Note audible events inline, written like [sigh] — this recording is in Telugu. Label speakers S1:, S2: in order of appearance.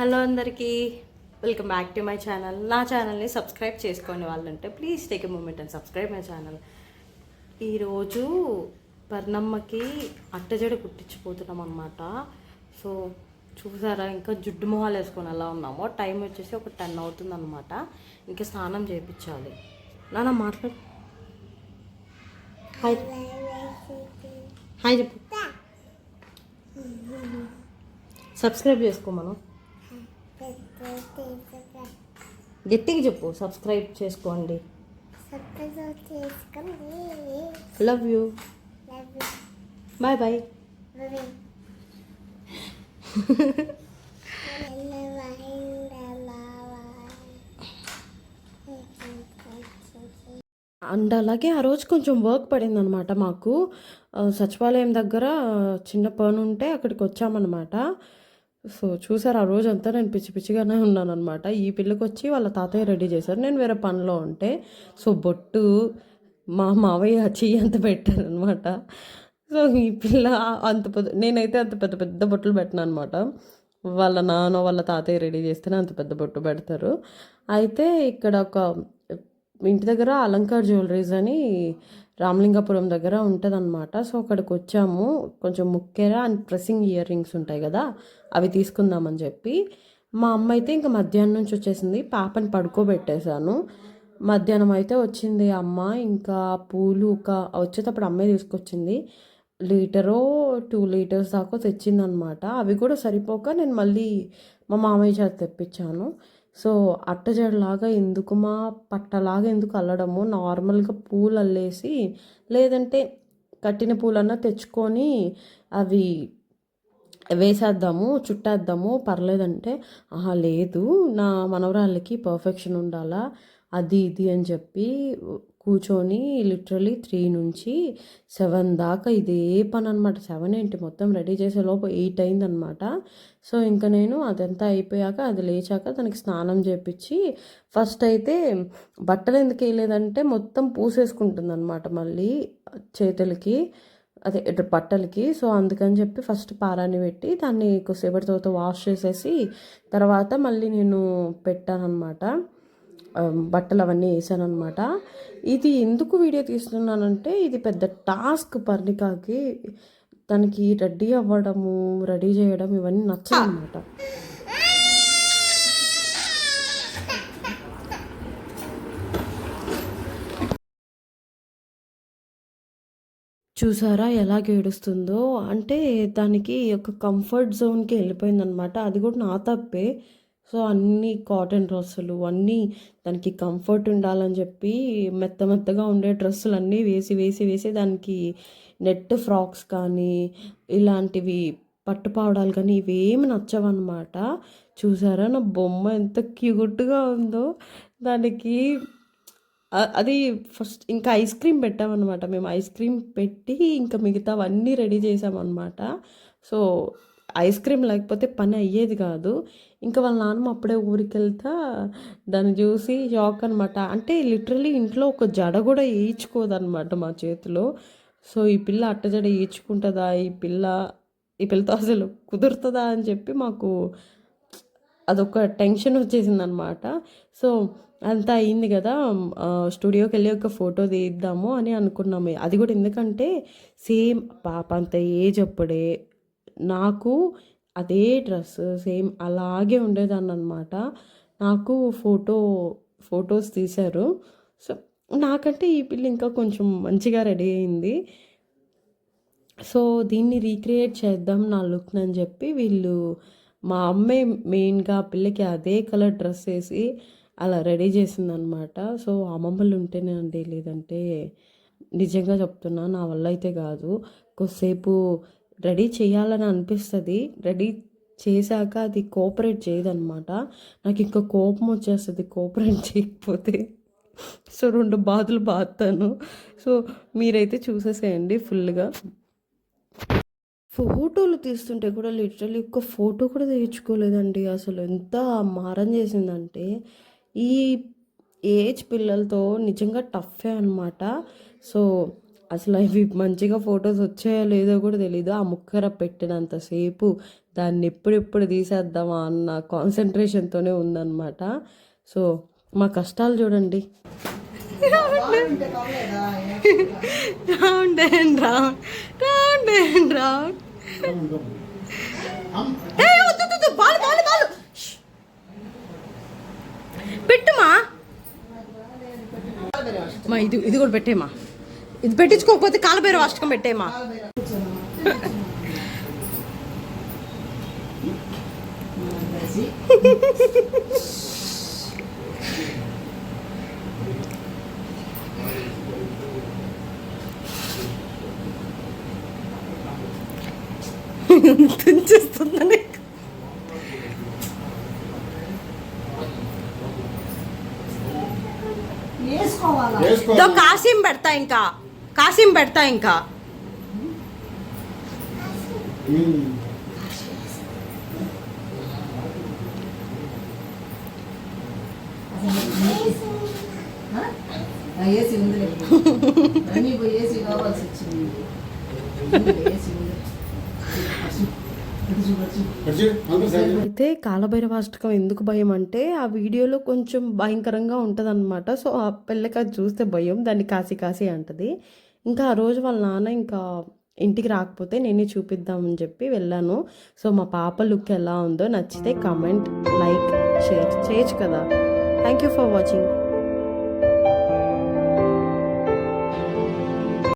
S1: హలో అందరికీ welcome back to my channel. నా ఛానల్ని సబ్స్క్రైబ్ చేసుకోండి వాళ్ళంటే please take a moment and subscribe my channel. ఈరోజు పర్ణమ్మకి అట్టజడ కుట్టించిపోతున్నాం అనమాట సో చూసారా ఇంకా జుడ్డు మొహాలు వేసుకొని ఎలా ఉన్నామో. టైం వచ్చేసి ఒక టెన్ అవుతుంది అనమాట ఇంకా స్నానం చేయించాలి. నాన్న మాట్లాడు. హాయ్. హాయ్ చెప్పు. సబ్స్క్రైబ్ చేసుకో మనం. గట్టిగా చెప్పు సబ్స్క్రైబ్ చేసుకోండి. Love you bye bye and అలాగే ఆ రోజు కొంచెం వర్క్ పడిందనమాట మాకు. సచివాలయం దగ్గర చిన్న పని ఉంటే అక్కడికి వచ్చామన్నమాట. సో చూసారు ఆ రోజంతా నేను పిచ్చి పిచ్చిగానే ఉన్నాను అనమాట ఈ పిల్లకి వచ్చి వాళ్ళ తాతయ్య రెడీ చేశారు. నేను వేరే పనిలో ఉంటే సో బొట్టు మా మావయ్య చెయ్యి అంత పెట్టారనమాట సో ఈ పిల్ల అంత పెద్ద నేనైతే అంత పెద్ద పెద్ద బొట్టులు పెట్టినా అనమాట వాళ్ళ నాన్న వాళ్ళ తాతయ్య రెడీ చేస్తేనే అంత పెద్ద బొట్టు పెడతారు. అయితే ఇక్కడ ఒక ఇంటి దగ్గర అలంకార్ జ్యువెలరీస్ అని రామలింగాపురం దగ్గర ఉంటుందన్నమాట. సో అక్కడికి వచ్చాము కొంచెం ముక్కెర అండ్ ప్రెస్సింగ్ ఇయర్ రింగ్స్ ఉంటాయి కదా అవి తీసుకుందామని చెప్పి. మా అమ్మ అయితే ఇంకా మధ్యాహ్నం నుంచి వచ్చేసింది. పాపని పడుకోబెట్టేశాను. మధ్యాహ్నం అయితే వచ్చింది అమ్మ. ఇంకా పూలు ఒక వచ్చేటప్పుడు అమ్మే తీసుకొచ్చింది. లీటరో టూ లీటర్స్ దాకా తెచ్చిందనమాట అవి కూడా సరిపోక నేను మళ్ళీ మా మామయ్య చేత తెప్పించాను. సో అట్టజడలాగా ఎందుకు మా పట్టలాగా ఎందుకు అల్లడము? నార్మల్గా పూలు అల్లేసి లేదంటే కట్టిన పూలన్నా తెచ్చుకొని అవి వేసేద్దాము చుట్టేద్దాము పర్లేదంటే ఆహా లేదు నా మనవరాళ్ళకి పర్ఫెక్షన్ ఉండాలా అది ఇది అని చెప్పి కూర్చొని లిటరలీ త్రీ నుంచి సెవెన్ దాకా ఇదే పని అనమాట సెవెన్ ఏంటి? మొత్తం రెడీ చేసే లోపు ఎయిట్ అయిందనమాట సో ఇంకా నేను అదంతా అయిపోయాక అది లేచాక తనకి స్నానం చేపించి ఫస్ట్ అయితే బట్టలు ఎందుకు వేయలేదంటే మొత్తం పూసేసుకుంటుంది అనమాట మళ్ళీ చేతులకి అదే ఇటు బట్టలకి. సో అందుకని చెప్పి ఫస్ట్ పారాన్ని పెట్టి దాన్ని కొద్దిసేపటి తర్వాత వాష్ చేసేసి తర్వాత మళ్ళీ నేను పెట్టానమాట బట్టలు అవన్నీ వేసాను అనమాట ఇది ఎందుకు వీడియో తీస్తున్నానంటే ఇది పెద్ద టాస్క్ పర్ణికాకి తనకి రెడీ అవ్వడము రెడీ చేయడం ఇవన్నీ నచ్చదు చూసారా ఎలా ఏడుస్తుందో అంటే దానికి ఒక కంఫర్ట్ జోన్కి వెళ్ళిపోయిందనమాట అది కూడా నా తప్పే. సో అన్నీ కాటన్ డ్రెస్సులు అన్నీ దానికి కంఫర్ట్ ఉండాలని చెప్పి మెత్త మెత్తగా ఉండే డ్రెస్సులు అన్నీ వేసి వేసి వేసి దానికి నెట్ ఫ్రాక్స్ కానీ ఇలాంటివి పట్టుపావడాలు కానీ ఇవేమి నచ్చవన్నమాట. చూసారా? నా బొమ్మ ఎంత క్యూట్గా ఉందో. దానికి అది ఫస్ట్ ఇంకా ఐస్ క్రీమ్ పెట్టామన్నమాట. మేము ఐస్ క్రీమ్ పెట్టి ఇంకా మిగతావన్నీ రెడీ చేసామన్నమాట. సో ఐస్ క్రీమ్ లేకపోతే పని అయ్యేది కాదు. ఇంకా వాళ్ళ నాన్నమ్మ అప్పుడే ఊరికి వెళ్తా దాన్ని చూసి షాక్ అనమాట అంటే లిటరలీ ఇంట్లో ఒక జడ కూడా వేయించుకోదనమాట మా చేతిలో. సో ఈ పిల్ల అట్ట జడ వేయించుకుంటుందా ఈ పిల్ల ఈ పిల్లతో అసలు కుదురుతుందా అని చెప్పి మాకు అదొక టెన్షన్ వచ్చేసింది అనమాట సో అంతా అయింది కదా. స్టూడియోకి వెళ్ళి ఒక ఫోటో తీద్దాము అని అనుకున్నాము. అది కూడా ఎందుకంటే సేమ్ పాప అంత ఏజ్ అప్పుడే నాకు అదే డ్రెస్ సేమ్ అలాగే ఉండేదాన్ని అనమాట నాకు ఫోటో ఫొటోస్ తీశారు. సో నాకంటే ఈ పిల్ల ఇంకా కొంచెం మంచిగా రెడీ అయింది. సో దీన్ని రీక్రియేట్ చేద్దాం నా లుక్ అని చెప్పి వీళ్ళు మా అమ్మే మెయిన్గా పిల్లకి అదే కలర్ డ్రెస్ వేసి అలా రెడీ చేసిందనమాట. సో అమ్మమ్మలు ఉంటేనే అండి లేదంటే నిజంగా చెప్తున్నా నా వల్ల అయితే కాదు. కొద్దిసేపు రెడీ చేయాలని అనిపిస్తుంది. రెడీ చేశాక అది కోఆపరేట్ చేయదనమాట నాకు ఇంకా కోపం వచ్చేస్తుంది కోఆపరేట్ [laughs] చేయకపోతే. సో రెండు బాధలు బాధతాను. సో మీరైతే చూసేసేయండి ఫుల్గా. ఫోటోలు తీస్తుంటే కూడా లిటరలీ ఒక్క ఫోటో కూడా తీయించుకోలేదండి. అసలు ఎంత మారం చేసిందంటే ఈ ఏజ్ పిల్లలతో నిజంగా టఫే అనమాట సో అసలు ఇవి మంచిగా ఫొటోస్ వచ్చాయో లేదో కూడా తెలీదు. ఆ ముక్కర పెట్టినంతసేపు దాన్ని ఎప్పుడెప్పుడు తీసేద్దామా అన్న కాన్సన్ట్రేషన్తోనే ఉందన్నమాట. సో మా కష్టాలు చూడండి. Round and round round and round పెట్టుమా మా ఇది ఇది కూడా పెట్టేమా ఇది పెట్టించుకోకపోతే కాలబేర అష్టకం పెట్టేమా తుంచేస్తుందని కాసిం పెడతా ఇంకా. కాసిం పెడతా ఇంకా
S2: ఏసీ ఉందిలే ఏసీ కావాల్సి వచ్చింది ఉందిలే, ఏసీ ఉంది అటు
S1: అయితే కాలభైరవాష్టకం ఎందుకు భయం అంటే ఆ వీడియోలో కొంచెం భయంకరంగా ఉంటుంది సో ఆ పిల్లకి అది చూస్తే భయం దాన్ని కాసి కాసి అంటది. ఇంకా ఆ రోజు వాళ్ళ నాన్న ఇంకా ఇంటికి రాకపోతే నేనే చూపిద్దామని చెప్పి వెళ్ళాను. సో మా పాప లుక్ ఎలా ఉందో నచ్చితే కమెంట్ లైక్ షేర్ చేయొచ్చు కదా. Thank you for watching